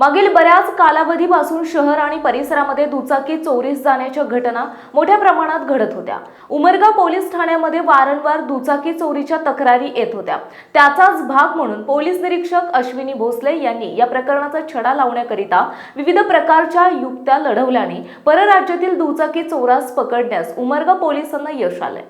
मागील बऱ्याच कालावधीपासून शहर आणि परिसरामध्ये दुचाकी चोरीस जाण्याच्या घटना मोठ्या प्रमाणात घडत होत्या. उमरगा पोलीस ठाण्यामध्ये वारंवार दुचाकी चोरीच्या तक्रारी येत होत्या. त्याचाच भाग म्हणून पोलीस निरीक्षक अश्विनी भोसले यांनी या प्रकरणाचा छडा लावण्याकरिता विविध प्रकारच्या युक्त्या लढवल्याने परराज्यातील दुचाकी चोरास पकडण्यास उमरगा पोलिसांना यश आलंय.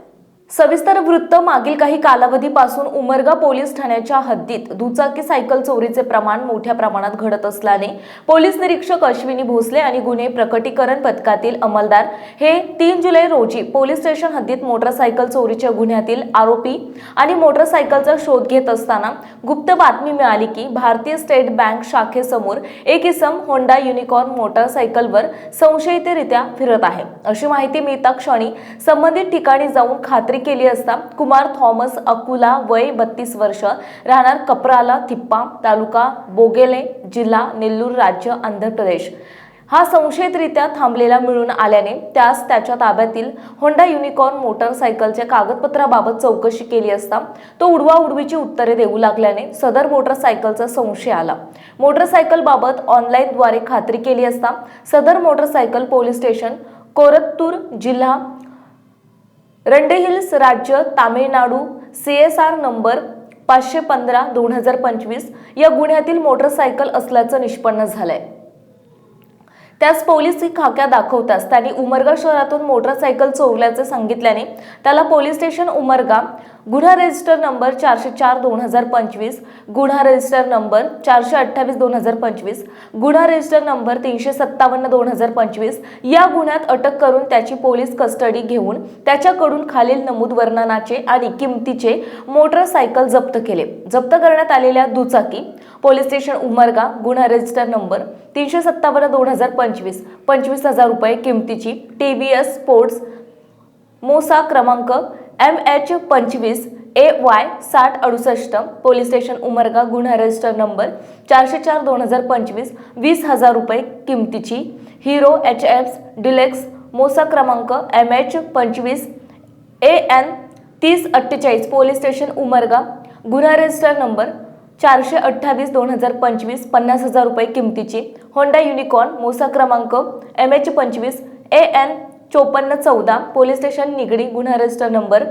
सविस्तर वृत्त मागील काही कालावधीपासून उमरगा पोलीस ठाण्याच्या हद्दीत दुचाकी सायकल चोरीचे प्रमाण मोठ्या प्रमाणात घडत असल्याने पोलीस निरीक्षक अश्विनी भोसले आणि गुन्हे प्रकटीकरण पथकातील अंमलदार हे तीन जुलै रोजी पोलीस स्टेशन हद्दीत मोटरसायकल चोरीच्या गुन्ह्यातील आरोपी आणि मोटरसायकलचा शोध घेत असताना गुप्त बातमी मिळाली की भारतीय स्टेट बँक शाखेसमोर एक इसम होंडा युनिकॉर्न मोटरसायकलवर संशयितरित्या फिरत आहे. अशी माहिती मिळता क्षणी संबंधित ठिकाणी जाऊन खात्री केली असता कुमार थॉमस अकुला वय बत्तीस वर्ष राहणार कपराला थिप्पा तालुका बोगेले जिल्हा नेल्लूर राज्य आंध्र प्रदेश. हा संशयितरित्या थांबलेला मिळून आल्याने त्यास त्याच्या ताब्यातील होंडा युनिकॉर्न मोटरसायकलच्या कागदपत्राबाबत चौकशी केली असता तो उडवाउडवीची उत्तरे देऊ लागल्याने सदर मोटरसायकलचा संशय आला. मोटरसायकलबाबत ऑनलाईनद्वारे खात्री केली असता सदर मोटरसायकल पोलीस स्टेशन कोरत्तूर जिल्हा रंडे हिल्स राज्य Tamil Nadu C S R number पाचशे पंधरा दोन हजार पंचवीस या गुन्ह्यातील मोटरसायकल असल्याचं निष्पन्न झालंय. त्यास पोलीस खाक्या दाखवताच त्यांनी उमरगा शहरातून मोटरसायकल चोरल्याचे सांगितल्याने त्याला पोलीस स्टेशन उमरगा गुन्हा रजिस्टर नंबर चारशे चार दोन हजार पंचवीस गुन्हा रजिस्टर नंबर चारशे अठ्ठावीस दोन हजार पंचवीस गुन्हा रजिस्टर नंबर तीनशे सत्तावन्न दोन हजार पंचवीस या गुन्ह्यात अटक करून त्याची पोलीस कस्टडी घेऊन त्याच्याकडून खालील नमूद वर्णनाचे आणि किमतीचे मोटरसायकल जप्त केले. जप्त करण्यात आलेल्या दुचाकी पोलीस स्टेशन उमरगा गुन्हा रजिस्टर नंबर तीनशे सत्तावन्न दोन हजार पंचवीस पंचवीस हजार रुपये किमतीची टी व्ही एस स्पोर्ट्स मोसा क्रमांक एम एच पंचवीस ए वाय साठ अडुसष्ट पोलीस स्टेशन उमरगा गुन्हा रजिस्टर नंबर चारशे चार दोन हजार पंचवीस वीस हजार रुपये किमतीची. हिरो एच एफ डिलेक्स मोसा क्रमांक एम एच पंचवीस ए एन तीस अठ्ठेचाळीस पोलीस स्टेशन उमरगा गुन्हा रजिस्टर नंबर चारशे अठ्ठावीस दोन हजार पंचवीस पन्नास हजार रुपये किमतीची. होंडा युनिकॉर्न मोसा क्रमांक एम एच पंचवीस ए एन चोपन्न चौदा पोलीस स्टेशन निगडी गुन्हा रजिस्टर नंबर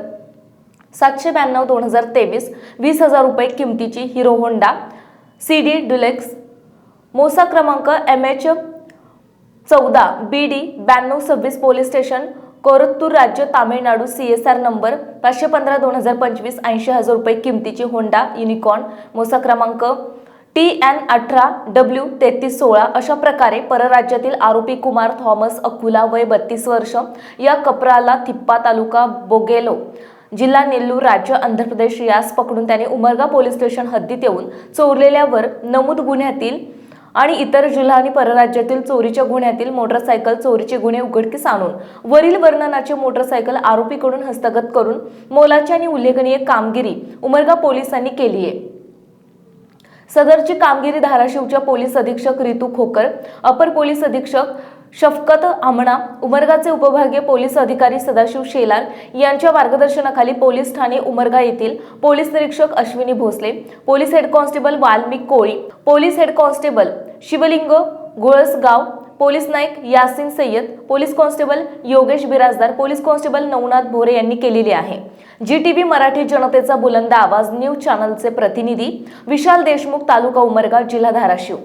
सातशे ब्याण्णव दोन हजार तेवीस वीस हजार रुपये किमतीची hero Honda C D deluxe मोसा क्रमांक एम एच चौदा बी डी ब्याण्णव सव्वीस पोलीस स्टेशन कोरत्तूर राज्य Tamil Nadu C S R number पाचशे पंधरा दोन हजार पंचवीस ऐंशी हजार रुपये किमतीची होंडा युनिकॉर्न मोसा क्रमांक टी एन अठरा डब्ल्यू तेहतीस सोळा अशा प्रकारे परराज्यातील आरोपी कुमार थॉमस अकुला वय बत्तीस वर्ष या कपराला थिप्पा तालुका बोगेलो जिल्हा नेल्लूर राज्य आंध्र प्रदेश यास पकडून त्याने उमरगा पोलीस स्टेशन हद्दीत येऊन चोरलेल्यावर नमूद गुन्ह्यातील आणि इतर जिल्हा आणि परराज्यातील चोरीच्या गुन्ह्यातील मोटरसायकल चोरीचे गुन्हे उघडकीस आणून वरील वर्णनाचे मोटरसायकल आरोपीकडून हस्तगत करून मोलाची आणि उल्लेखनीय कामगिरी उमरगा पोलिसांनी केली आहे. सदरची कामगिरी धाराशिवच्या पोलीस अधीक्षक रितू खोकर अपर पोलीस अधीक्षक शफकत आमणा उमरगाचे उपभागीय पोलीस अधिकारी सदाशिव शेलार यांच्या मार्गदर्शनाखाली पोलीस ठाणे उमरगा येथील पोलीस निरीक्षक Ashwini Bhosale police head constable Valmik Koli police head constable Shivling Golasgaon police naik Yasin Sayyad police constable Yogesh Birajdar police constable Navnath Bhore यांनी केलेली आहे. जी टी व्ही मराठी जनतेचा बुलंद आवाज न्यूज चॅनलचे प्रतिनिधी विशाल देशमुख तालुका उमरगा जिल्हा धाराशिव.